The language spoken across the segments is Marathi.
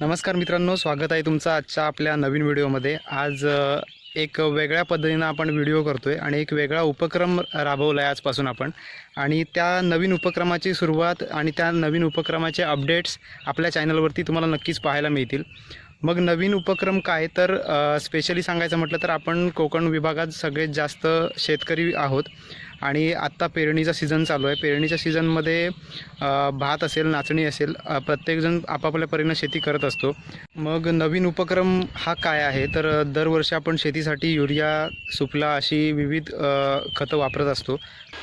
नमस्कार मित्रांनो स्वागत आहे तुमचं आजच्या आपल्या नवीन व्हिडिओमध्ये. आज एक वेगळ्या पद्धतीनं आपण व्हिडिओ करतो आहे आणि एक वेगळा उपक्रम राबवला आहे आजपासून आपण. आणि त्या नवीन उपक्रमाची सुरुवात आणि त्या नवीन उपक्रमाचे अपडेट्स आपल्या चॅनलवरती तुम्हाला नक्कीच पाहायला मिळतील. मग नवीन उपक्रम काय? तर स्पेशली सांगायचं म्हटलं तर आपण कोकण विभागात सगळेत जास्त शेतकरी आहोत. आणि आत्ता पेरणीचा सीझन चालू आहे. पेरणीच्या सीझनमध्ये भात असेल नाचणी असेल प्रत्येकजण आपापल्या परीनं शेती करत असतो. मग नवीन उपक्रम हा काय आहे? तर दरवर्षी आपण शेतीसाठी युरिया सुफला अशी विविध खतं वापरत असतो.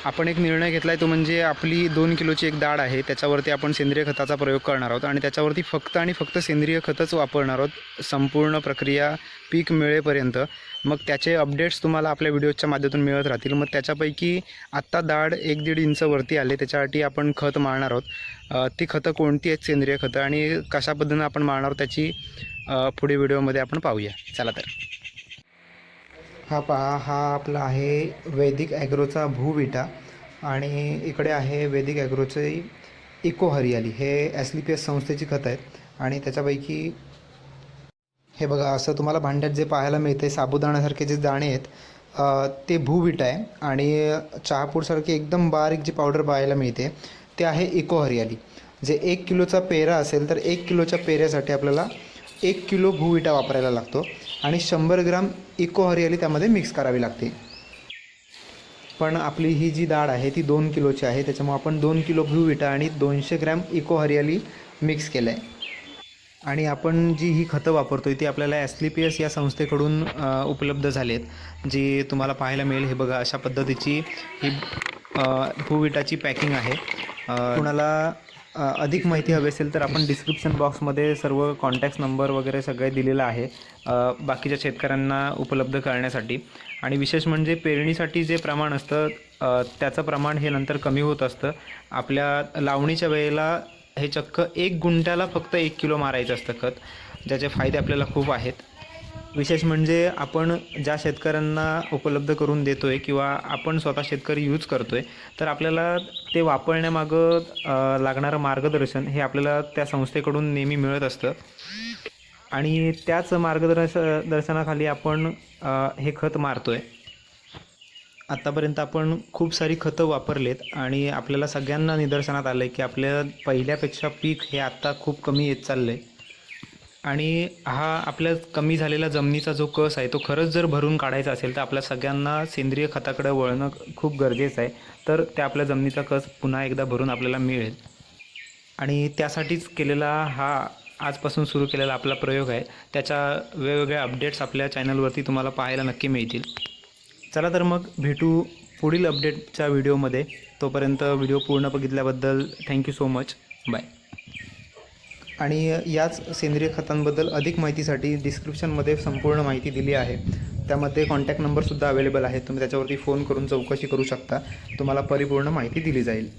आपण एक निर्णय घेतला आहे तो म्हणजे आपली दोन किलोची एक डाळ आहे. त्याच्यावरती आपण सेंद्रिय खताचा प्रयोग करणार आहोत आणि त्याच्यावरती फक्त आणि फक्त सेंद्रिय खतच वापरणार आहोत संपूर्ण प्रक्रिया पीक मिळेपर्यंत. मग त्याचे अपडेट्स तुम्हाला आपल्या व्हिडिओच्या माध्यमातून मिळत राहतील. मग त्याच्यापैकी आत्ता दाढ एक दीड इंच वरती आले त्याच्यासाठी आपण खत मारणार आहोत. ती खतं कोणती आहेत सेंद्रिय खतं आणि कशा पद्धतीनं आपण मारणार आहोत त्याची अ, पुढे व्हिडिओमध्ये आपण पाहूया. चला तर. हा पहा हा आपला आहे वैदिक ॲग्रोचा भूविटा आणि इकडे आहे वैदिक ॲग्रोचे इको हरियाली. हे एस ली पी एस संस्थेची खतं आहेत आणि त्याच्यापैकी हे बघा असं तुम्हाला भांड्यात जे पाहायला मिळते साबुदाण्यासारखे जे दाणे आहेत ते भूविटा आहे आणि चहापूडसारखी एकदम बारीक जी पावडर पाहायला मिळते ते आहे इको हरियाली. जे एक किलोचा पेरा असेल तर एक किलोच्या पेऱ्यासाठी आपल्याला एक किलो भूविटा वापरायला लागतो आणि शंभर ग्राम इको हरियाली त्यामध्ये मिक्स करावी लागते. पण आपली ही जी डाळ आहे ती दोन किलोची आहे त्याच्यामुळे आपण दोन किलो भूविटा आणि दोनशे ग्रॅम इको हरियाली मिक्स केलं आहे आणि आपण जी ही खतं वापरतो ती आपल्याला एसली पी एस या संस्थेकडून उपलब्ध झालेत जी तुम्हाला पाहायला मिळेल. हे बघा अशा पद्धतीची ही भूविटाची पॅकिंग आहे. कुणाला अधिक माहिती हवी असेल तर आपण डिस्क्रिप्शन बॉक्समध्ये सर्व कॉन्टॅक्ट नंबर वगैरे सगळे दिलेलं आहे बाकीच्या शेतकऱ्यांना उपलब्ध करण्यासाठी. आणि विशेष म्हणजे पेरणीसाठी जे प्रमाण असतं त्याचं प्रमाण हे नंतर कमी होत असतं. आपल्या लावणीच्या वेळेला हे चक्क एक गुंठ्याला फक्त एक किलो मारायचं असतं खत ज्याचे फायदे आपल्याला खूप आहेत. विशेष म्हणजे आपण ज्या शेतकऱ्यांना उपलब्ध करून देतो आहे किंवा आपण स्वतः शेतकरी यूज करतो आहे तर आपल्याला ते वापरण्यामागं लागणारं मार्गदर्शन हे आपल्याला त्या संस्थेकडून नेहमी मिळत असतं. आणि त्याच मार्गदर्श दर्शनाखाली आपण हे खत मारतो आहे आत्तापर्यंत आपण खूप सारी खतं वापरलेत आणि आपल्याला सगळ्यांना निदर्शनात आलं आहे की आपल्या पहिल्यापेक्षा पीक हे आत्ता खूप कमी येत चाललं आहे आणि हा आपल्या कमी झालेला जमिनीचा जो कस आहे तो खरंच जर भरून काढायचा असेल तर आपल्या सगळ्यांना सेंद्रिय खताकडे वळणं खूप गरजेचं आहे. तर त्या आपल्या जमिनीचा कस पुन्हा एकदा भरून आपल्याला मिळेल. आणि त्यासाठीच केलेला हा आजपासून सुरू केलेला आपला प्रयोग आहे. त्याच्या वेगवेगळ्या अपडेट्स आपल्या चॅनलवरती तुम्हाला पाहायला नक्की मिळतील. चला तर मग भेटू पुढील अपडेटच्या व्हिडिओमध्ये तोपर्यंत व्हिडिओ पूर्ण बघितल्याबद्दल thank you so much bye आणि याच सेंद्रिय खतांबद्दल अधिक माहितीसाठी डिस्क्रिप्शनमध्ये संपूर्ण माहिती दिली आहे. त्यामध्ये कॉन्टॅक्ट नंबरसुद्धा अवेलेबल आहे. तुम्ही त्याच्यावरती फोन करून चौकशी करू शकता. तुम्हाला परिपूर्ण माहिती दिली जाईल.